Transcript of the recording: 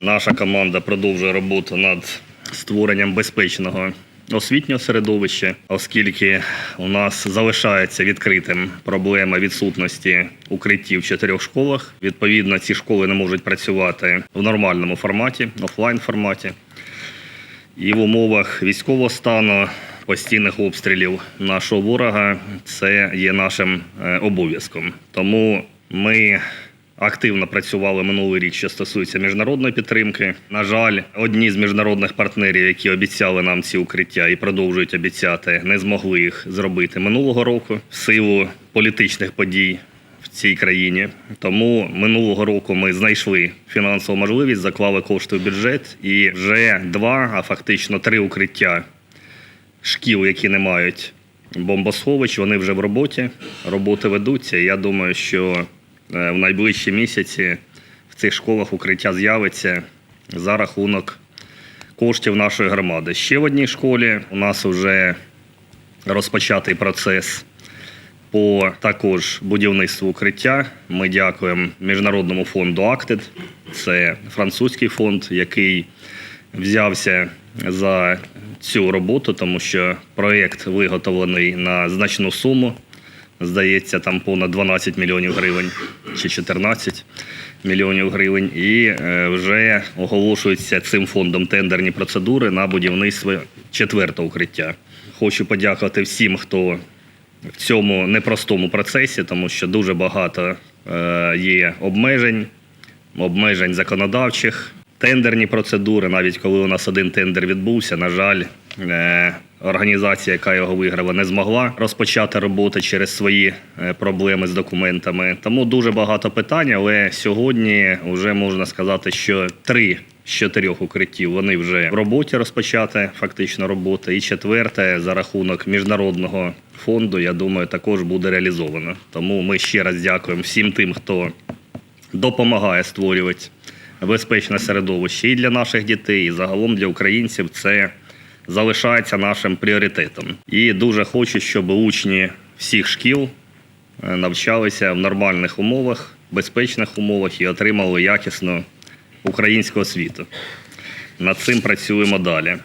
Наша команда продовжує роботу над створенням безпечного освітнього середовища, оскільки у нас залишається відкритим проблема відсутності укриттів в чотирьох школах. Відповідно, ці школи не можуть працювати в нормальному форматі, офлайн форматі. І в умовах військового стану, постійних обстрілів нашого ворога це є нашим е, обов'язком. Тому ми активно працювали минулий рік, що стосується міжнародної підтримки. На жаль, одні з міжнародних партнерів, які обіцяли нам ці укриття і продовжують обіцяти, не змогли їх зробити минулого року в силу політичних подій в цій країні. Тому минулого року ми знайшли фінансову можливість, заклали кошти в бюджет, і вже два, а фактично три укриття шкіл, які не мають бомбосховищ, вони вже в роботі. Роботи ведуться. Я думаю, що в найближчі місяці в цих школах укриття з'явиться за рахунок коштів нашої громади. Ще в одній школі у нас вже розпочатий процес по також будівництву укриття. Ми дякуємо Міжнародному фонду Актед. Це французький фонд, який взявся за цю роботу, тому що проєкт виготовлений на значну суму. Здається, там понад 12 мільйонів гривень чи 14 мільйонів гривень. І е, вже оголошуються цим фондом тендерні процедури на будівництво четвертого укриття. Хочу подякувати всім, хто в цьому непростому процесі, тому що дуже багато е, є обмежень, обмежень законодавчих, тендерні процедури. Навіть коли у нас один тендер відбувся, на жаль, організація, яка його виграла, не змогла розпочати роботу через свої е, проблеми з документами. Тому дуже багато питань, але сьогодні вже можна сказати, що три з чотирьох укриттів вони вже в роботі розпочати фактично робота. І четверте за рахунок міжнародного фонду, я думаю, також буде реалізовано. Тому ми ще раз дякуємо всім тим, хто допомагає створювати безпечне середовище і для наших дітей, і загалом для українців. Це залишається нашим пріоритетом. І дуже хочу, щоб учні всіх шкіл е, навчалися в нормальних умовах, безпечних умовах і отримали якісну українську освіту. Над цим працюємо далі.